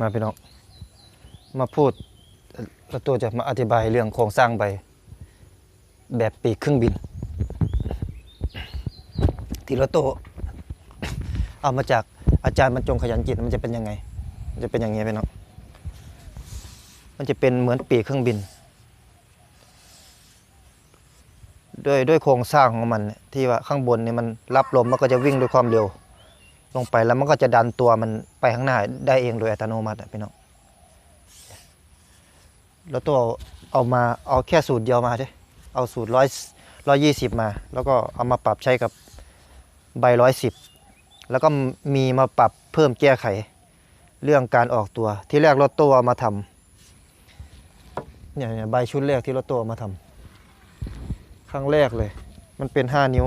มาพี่น้องมาพูดแล้วตัวจะมาอธิบายเรื่องโครงสร้างใบ แบบปีกเครื่องบิน ที่รถโตเอามาจากอาจารย์บรรจงขยันจิตมันจะเป็นยังไง มันจะเป็นอย่างนี้พี่น้องมันจะเป็นเหมือนปีกเครื่องบินด้วยด้วยโครงสร้างของมันที่ว่าข้างบนเนี่ยมันรับลมมันก็จะวิ่งด้วยความเร็ว ลงไปแล้วมันก็จะดันตัวมันไปข้างหน้าได้เองโดยอัตโนมัติอะพี่น้องแล้วตัวเอามาเอาแค่สูตรเดียวมาใช่เอาสูตรร้อยร้อยยี่สิบมา แล้วก็เอามาปรับใช้กับใบร้อยสิบแล้วก็มีมาปรับเพิ่มแก้ไข เรื่องการออกตัวที่แรกรถตัวเอามาทำเนี่ยเนี่ยใบชุดแรกที่รถตัวเอามาทำครั้งแรกเลย มันเป็นห้านิ้ว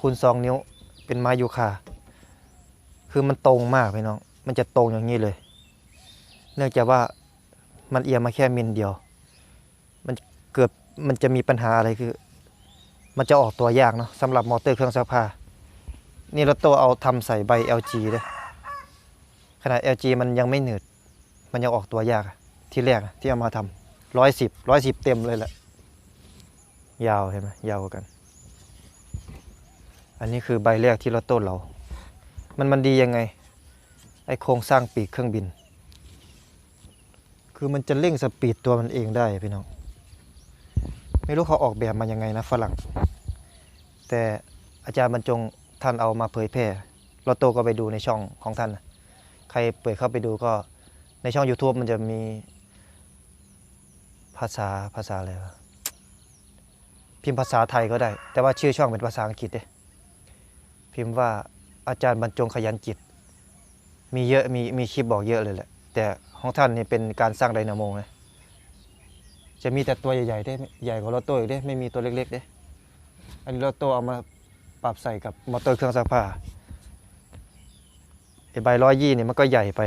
คูณสองนิ้วเป็นไม้ยูคา คือมันตรงมากพี่น้อง มันจะตรงอย่างนี้เลย เนื่องจากว่ามันเอียงมาแค่มิลเดียว มันเกิดมันจะมีปัญหาอะไรคือ มันจะออกตัวยากเนาะสำหรับมอเตอร์เครื่องซักผ้า นี่เรถโตเอาทำใส่ใบ LG เลยขนาด LG มันยังไม่หนืด มันยังออกตัวยากที่แรกที่เอามาทำร้อยสิบร้อยสิบเต็มเลยแหละ ยาวเห็นไหมยาวกว่ากัน อันนี้คือใบแรกที่รถต้นเรา มันมันดียังไง ไอโครงสร้างปีกเครื่องบิน คือมันจะเร่งสปีดตัวมันเองได้พี่น้อง ไม่รู้เขาออกแบบมายังไงนะฝรั่ง แต่อาจารย์บรรจงท่านเอามาเผยแพร่เราโตก็ไปดูในช่องของท่าน ใครเปิดเข้าไปดูก็ในช่อง YouTube มันจะมีภาษาภาษาอะไรวะพิมพ์ภาษาไทยก็ได้ แต่ว่าชื่อช่องเป็นภาษาอังกฤษเด้พิมพ์ว่า อาจารย์บรรจงขยันจิต มีเยอะมีมีคลิปบอกเยอะเลยแหละ แต่ของท่านนี่เป็นการสร้างไดนาโมนะจะมีแต่ตัวใหญ่ๆได้ใหญ่กว่ารถโต้อีกได้ไม่มีตัวเล็กๆได้อันนี้รถโต้เอามาปรับใส่กับมอเตอร์เครื่องซักผ้าไอ้ใบร้อยยี่เนี่ยมันก็ใหญ่ไป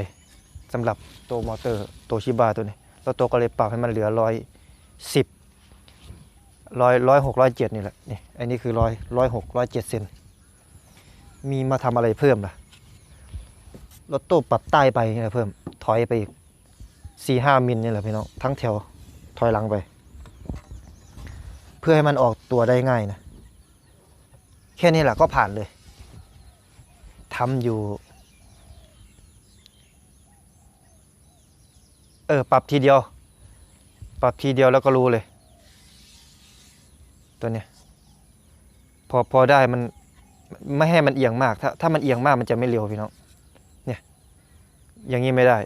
สำหรับตัวมอเตอร์ตัวชิบาตัวนี้รถโต้ก็เลยปรับให้มันเหลือร้อยสิบร้อยร้อยหกร้อยเจ็ดนี่แหละนี่อันนี้คือร้อยร้อยหกร้อยเจ็ดเซน มีมาทำอะไรเพิ่มล่ะรถตู้ปรับใต้ไปนี่แหละเพิ่ม ถอยไปอีกสี่ห้ามิลนี่แหละพี่น้องทั้งแถวถอยหลังไป เพื่อให้มันออกตัวได้ง่ายนะ แค่นี้แหละก็ผ่านเลยทำอยู่ เออ ปรับทีเดียว ปรับทีเดียวแล้วก็รู้เลย ตัวเนี้ยพอพอได้มัน ไม่ให้มันเอียงมาก ถ้าถ้ามันเอียงมากมันจะไม่เร็วพี่น้องเนี่ยอย่างนี้ไม่ได้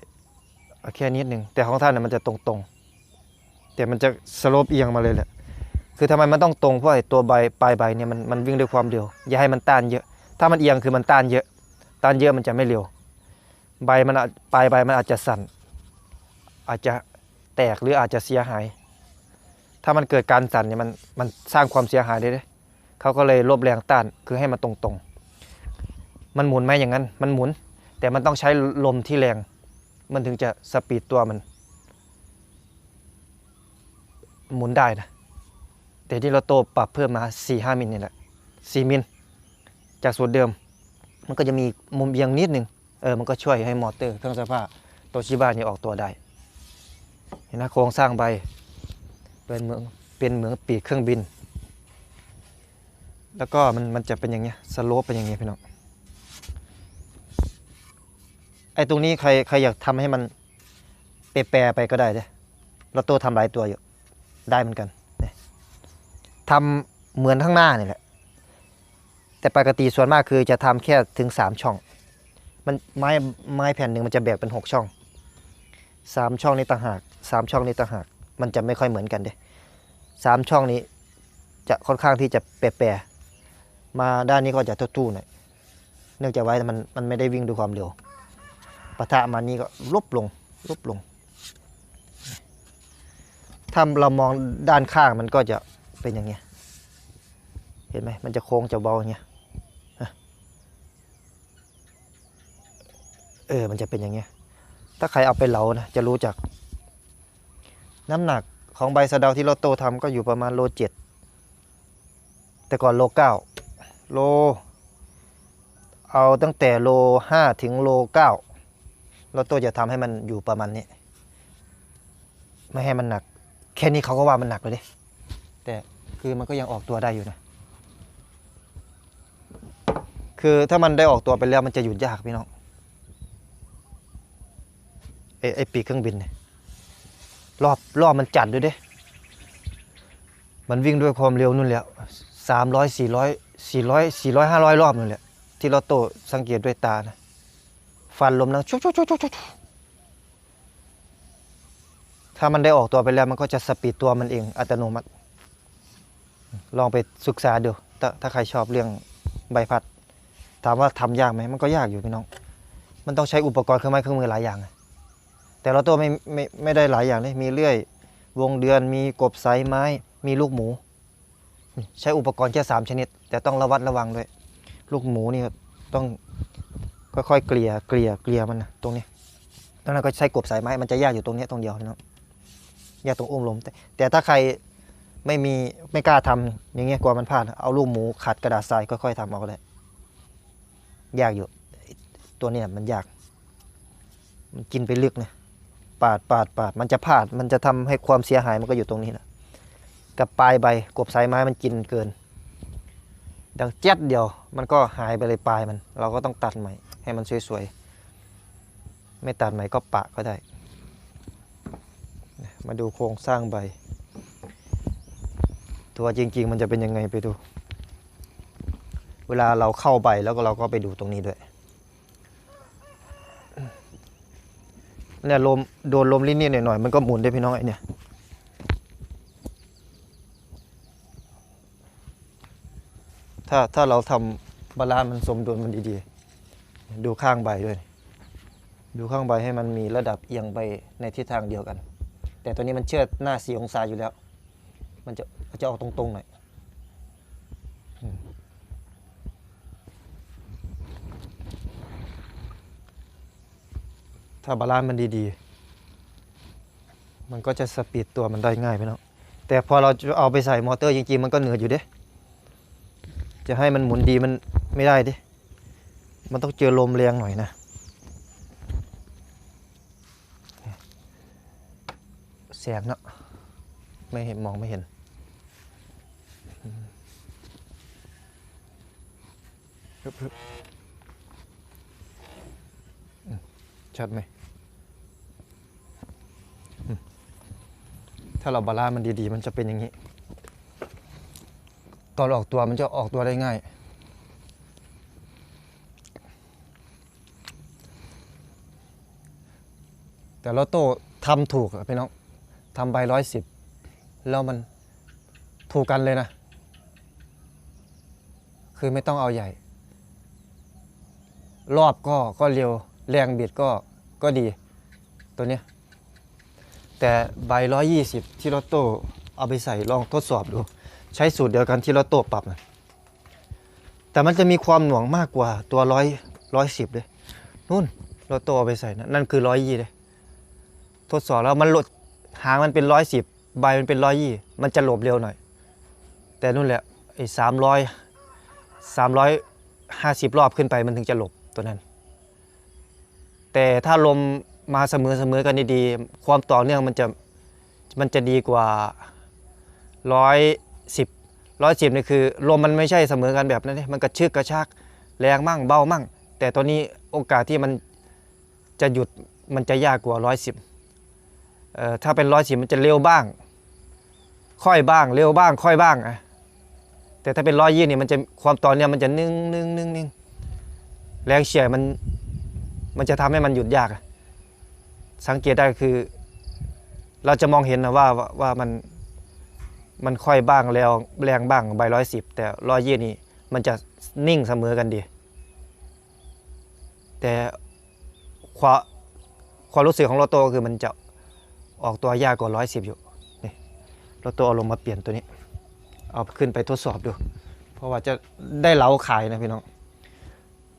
แค่นิดนึงแต่ของท่านน่ะมันจะตรงๆ แต่มันจะสโลปเอียงมาเลยแหละคือทำไมมันต้องตรงเพราะตัวใบปลายใบเนี่ยมันมันวิ่งด้วยความเร็ว อย่าให้มันต้านเยอะ ถ้ามันเอียงคือมันต้านเยอะ ต้านเยอะมันจะไม่เร็ว ใบมันปลายใบมันอาจจะสั่น อาจจะแตกหรืออาจจะเสียหาย ถ้ามันเกิดการสั่นเนี่ยมันมันสร้างความเสียหายได้เลย เขาก็เลยลบแรงต้านคือให้มันตรงๆ มันหมุนไหมอย่างนั้น มันหมุน แต่มันต้องใช้ลมที่แรง มันถึงจะสปีดตัวมัน หมุนได้นะแต่ที่เราโตปรับเพิ่มมา4 5มิลนี่แหละ4มิลจากสูตรเดิม มันก็จะมีมุมเอียงนิดนึงเออมันก็ช่วยให้มอเตอร์เครื่องซักผ้าโตชิบ้านี่ออกตัวได้เห็นนะโครงสร้างใบเป็นเหมือนเป็นเหมือนปีกเครื่องบิน แล้วก็มันมันจะเป็นอย่างเงี้ยสโลปเป็นอย่างเงี้ยพี่น้องไอ้ตรงนี้ใครใครอยากทำให้มันเปรไปก็ได้เด้เราโตทำหลายตัวอยู่ได้เหมือนกันเนี่ยทำเหมือนข้างหน้านี่แหละ แต่ปกติส่วนมากคือจะทำแค่ถึงสามช่อง มันไม้ไม้แผ่นหนึ่งมันจะแบ่งเป็นหกช่องสามช่องนี้ต่างหากสามช่องนี้ต่างหาก มันจะไม่ค่อยเหมือนกันเด้สามช่องนี้จะค่อนข้างที่จะแปรๆ มาด้านนี้ก็จะตู้ๆหน่อยเนื่องจากไว้มันมันไม่ได้วิ่งด้วยความเร็วปะทะมานี่ก็ลบลงลบลง ถ้าเรามองด้านข้างมันก็จะเป็นอย่างเงี้ย เห็นไหมมันจะโค้งจะเบาอย่างเงี้ยเออ มันจะเป็นอย่างเงี้ย ถ้าใครเอาไปเหลานะ จะรู้จัก น้ำหนักของใบสะเดาที่เราโตทำก็อยู่ประมาณโลเจ็ด แต่ก่อนโลเก้า โล เอาตั้งแต่โลห้าถึงโลเก้ารถตู้จะทำให้มันอยู่ประมาณนี้ ไม่ให้มันหนัก แค่นี้เขาก็ว่ามันหนักเลยดิแต่คือมันก็ยังออกตัวได้อยู่นะ คือถ้ามันได้ออกตัวไปแล้วมันจะหยุดยากพี่น้องไอไอปีกเครื่องบินเนี่ยรอบรอบมันจัดด้วยเด้ มันวิ่งด้วยความเร็วนู่นแล้ว สามร้อยสี่ร้อยสี่ร้อยสี่ร้อยห้าร้อยรอบนู่นแหละที่เราโตสังเกตด้วยตานะฟันลมนะชุกชุกชุกชุกชุกถ้ามันได้ออกตัวไปแล้วมันก็จะสปีดตัวมันเองอัตโนมัติ ลองไปศึกษาดูถ้าถ้าใครชอบเรื่องใบพัด ถามว่าทำยากไหมมันก็ยากอยู่พี่น้อง มันต้องใช้อุปกรณ์เครื่องไม้เครื่องมือหลายอย่าง แต่เราตัวไม่ไม่ไม่ได้หลายอย่างเลยมีเลื่อยวงเดือนมีกบสายไม้มีลูกหมู ใช้อุปกรณ์แค่สามชนิด แต่ต้องระวัดระวังด้วย ลูกหมูนี่ต้องค่อยๆเกลี่ยเกลี่ยเกลี่ยมันนะตรงนี้ตรงนั้นก็ใช้กบสายไม้มันจะยากอยู่ตรงนี้ตรงเดียวน้องยากตรงอุ้มลมแต่แต่ถ้าใครไม่มีไม่กล้าทำอย่างเงี้ยกลัวมันพลาดเอาลูกหมูขัดกระดาษทรายค่อยๆทำเอาก็ได้ยากอยู่ ตัวเนี้ยมันยาก มันกินไปลึกนะปาดปาดปาดมันจะพลาดมันจะทำให้ความเสียหายมันก็อยู่ตรงนี้แหละ กับปลายใบกบสายไม้มันกินเกิน ดังเจ็ดเดียวมันก็หายไปเลยปลายมัน เราก็ต้องตัดใหม่ ให้มันสวยๆ ไม่ตัดใหม่ก็ปะก็ได้ มาดูโครงสร้างใบ ตัวจริงๆ มันจะเป็นยังไงไปดู เวลาเราเข้าใบแล้วก็เราก็ไปดูตรงนี้ด้วยเนี่ยลมโดนลมลิ้นนี่หน่อยมันก็หมุนได้พี่น้องไอเนี่ย ถ้าถ้าเราทำบาลานซ์มันสมดุลมันดีๆ ดูข้างใบด้วย ดูข้างใบให้มันมีระดับเอียงไปในทิศทางเดียวกัน แต่ตัวนี้มันเชือดหน้าสี่องศาอยู่แล้ว มันจะมันจะออกตรงๆหน่อยถ้าบาลานซ์มันดีๆ มันก็จะสปีดตัวมันได้ง่ายไปเนาะแต่พอเราเอาไปใส่มอเตอร์จริงๆ มันก็เหนื่อยอยู่เด้ จะให้มันหมุนดีมันไม่ได้ดิ มันต้องเจอลมแรงหน่อยนะ แสงเนาะ ไม่เห็นมองไม่เห็น ชัดไหม ถ้าเราบาลามันดีๆ มันจะเป็นอย่างนี้ อนออกตัวมันจะออกตัวได้ง่าย แต่ลอตโต้ทำถูกพี่น้องทำใบร้อยสิบแล้วมันถูกกันเลยนะ คือไม่ต้องเอาใหญ่ รอบก็ก็เร็วแรงบิดก็ก็ดีตัวเนี้ยแต่ใบร้อยยี่สิบที่ลอตโต้เอาไปใส่ลองทดสอบดู ใช้สูตรเดียวกันที่ลอตโต้ปรับนะแต่มันจะมีความหน่วงมากกว่าตัวร้อยร้อยสิบเลยนู่นลอตโต้เอาไปใส่นะนั่นคือร้อยยี่เลยทดสอบแล้วมันหลดหางมันเป็นร้อยสิบใบมันเป็นร้อยยี่มันจะหลบเร็วหน่อย แต่นู่นแหละไอ้สามร้อยสามร้อยห้าสิบรอบขึ้นไปมันถึงจะหลบตัวนั้น แต่ถ้าลมมาเสมอเสมอกันดีๆความต่อเนื่องมันจะมันจะดีกว่าร้อย สิบร้อยสิบนี่คือลมมันไม่ใช่เสมอกันแบบนั้นนี่มันกระชึกกระชากแรงมั่งเบามั่ง แต่ตัวนี้โอกาสที่มันจะหยุดมันจะยากกว่าร้อยสิบเอ่อถ้าเป็นร้อยสิบมันจะเร็วบ้าง ค่อยบ้าง เร็วบ้าง ค่อยบ้างอะแต่ถ้าเป็นร้อยยี่นี่มันจะความต่อเนี่ยมันจะนึ่งนึ่งนึ่งนึ่งแรงเฉี่ยมันมันจะทำให้มันหยุดยาก สังเกตได้คือ เราจะมองเห็นนะว่าว่าว่ามัน มันค่อยบ้างแล้วแรงบ้างใบร้อยสิบแต่ร้อยยี่นี่มันจะนิ่งเสมอกันดี แต่ความความรู้สึกของโลโตคือมันจะออกตัวยากกว่าร้อยสิบอยู่นี่เราตัวเอาลงมาเปลี่ยนตัวนี้ เอาขึ้นไปทดสอบดู เพราะว่าจะได้เหลาขายนะพี่น้อง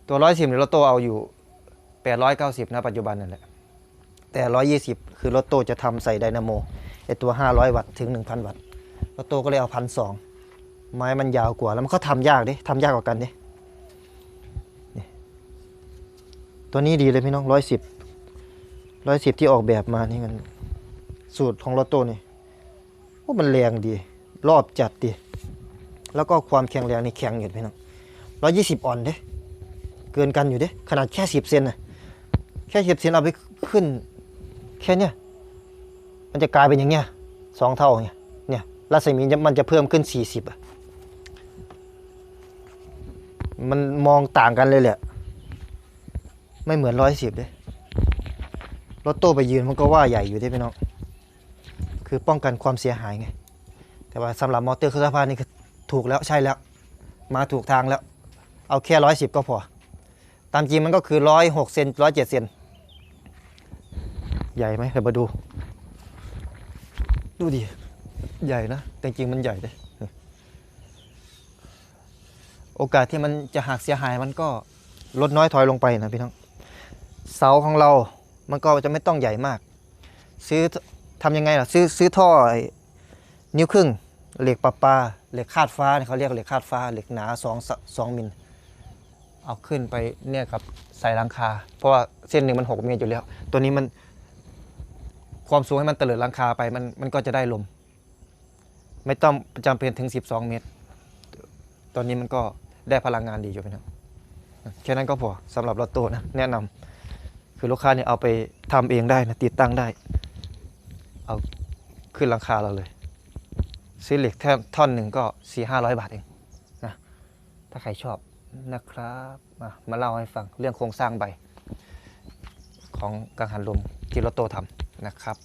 ตัวร้อยสิบเนี่ยเราตัวเอาอยู่แปดร้อยเก้าสิบนะปัจจุบันนั่นแหละแต่ร้อยยี่สิบคือรถโตจะทำใส่ไดนาโมไอตัวห้าร้อยวัตต์ถึงหนึ่งพันวัตต์ รถโตก็เลยเอาพันสองไม้มันยาวกว่าแล้วมันก็ทำยากดิทำยากกว่ากันดินี่ตัวนี้ดีเลยพี่น้องร้อยสิบร้อยสิบที่ออกแบบมานี่มันสูตรของรถโต้นี่โอ้มันแรงดี รอบจัดดี แล้วก็ความแข็งแรงนี่แข็งอยู่พี่น้องร้อยยี่สิบออนเด้เกินกันอยู่เด้ขนาดแค่สิบเซนนะแค่สิบเซนเอาไปขึ้น แค่เนี้ยมันจะกลายเป็นอย่างเงี้ยสองเท่าเงี้ย รัศมีมันจะเพิ่มขึ้นสี่สิบอะมันมองต่างกันเลยแหละ ไม่เหมือนร้อยสิบเลยรถโต้ไปยืนมันก็ว่าใหญ่อยู่ได้พี่น้อง คือป้องกันความเสียหายไง แต่ว่าสำหรับมอเตอร์เครื่องสภาพนี่คือถูกแล้วใช่แล้ว มาถูกทางแล้ว เอาแค่ร้อยสิบก็พอ ตามจริงมันก็คือร้อยหกเซนร้อยเจ็ดเซน ใหญ่ไหมเดี๋ยวมาดู ดูดิ ใหญ่นะ แต่จริงๆมันใหญ่เลยโอกาสที่มันจะหักเสียหายมันก็ลดน้อยถอยลงไปนะพี่น้องเสาของเรา มันก็จะไม่ต้องใหญ่มาก ซื้อทำยังไงล่ะซื้อซื้อท่อนิ้วครึ่งเหล็กปะปาเหล็กคาดฟ้าเขาเรียกเหล็กคาดฟ้าเหล็กหนาสองสองมิลเอาขึ้นไปเนี่ยกับใส่หลังคา เพราะว่าเส้นหนึ่งมันหกเมตรอยู่แล้ว ตัวนี้มันความสูงให้มันเตลิดหลังคาไปมันมันก็จะได้ลม ไม่ต้องจำเป็นถึง 12 เมตร ตอนนี้มันก็ได้พลังงานดีอยู่พี่น้องแค่นั้นก็พอสำหรับรถโต้นะแนะนำคือลูกค้าเนี่ยเอาไปทำเองได้นะติดตั้งได้ เอาขึ้นหลังคาเราเลยซื้อเหล็กแท่ท่อนหนึ่งก็สี่ห้าร้อยบาทเองนะถ้าใครชอบนะครับมามาเล่าให้ฟังเรื่องโครงสร้างใบ ของกังหันลมที่รถโต้ทำนะครับ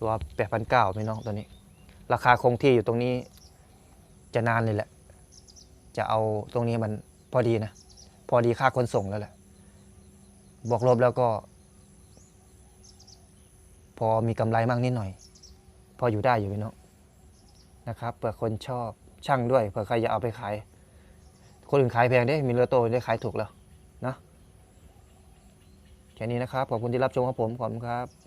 ตัว 8,900พี่น้องตัวนี้ ราคาคงที่อยู่ตรงนี้ จะนานเลยแหละ จะเอาตรงนี้มันพอดีนะ พอดีค่าขนส่งแล้วแหละ บวกลบแล้วก็ พอมีกำไรมากนิดหน่อย พออยู่ได้อยู่พี่น้องนะครับเผื่อคนชอบช่างด้วยเผื่อใครจะเอาไปขาย คนอื่นขายแพงได้มีเรือโตได้ขายถูกแล้วนะแค่นี้นะครับขอบคุณที่รับชมครับผมขอบคุณครับ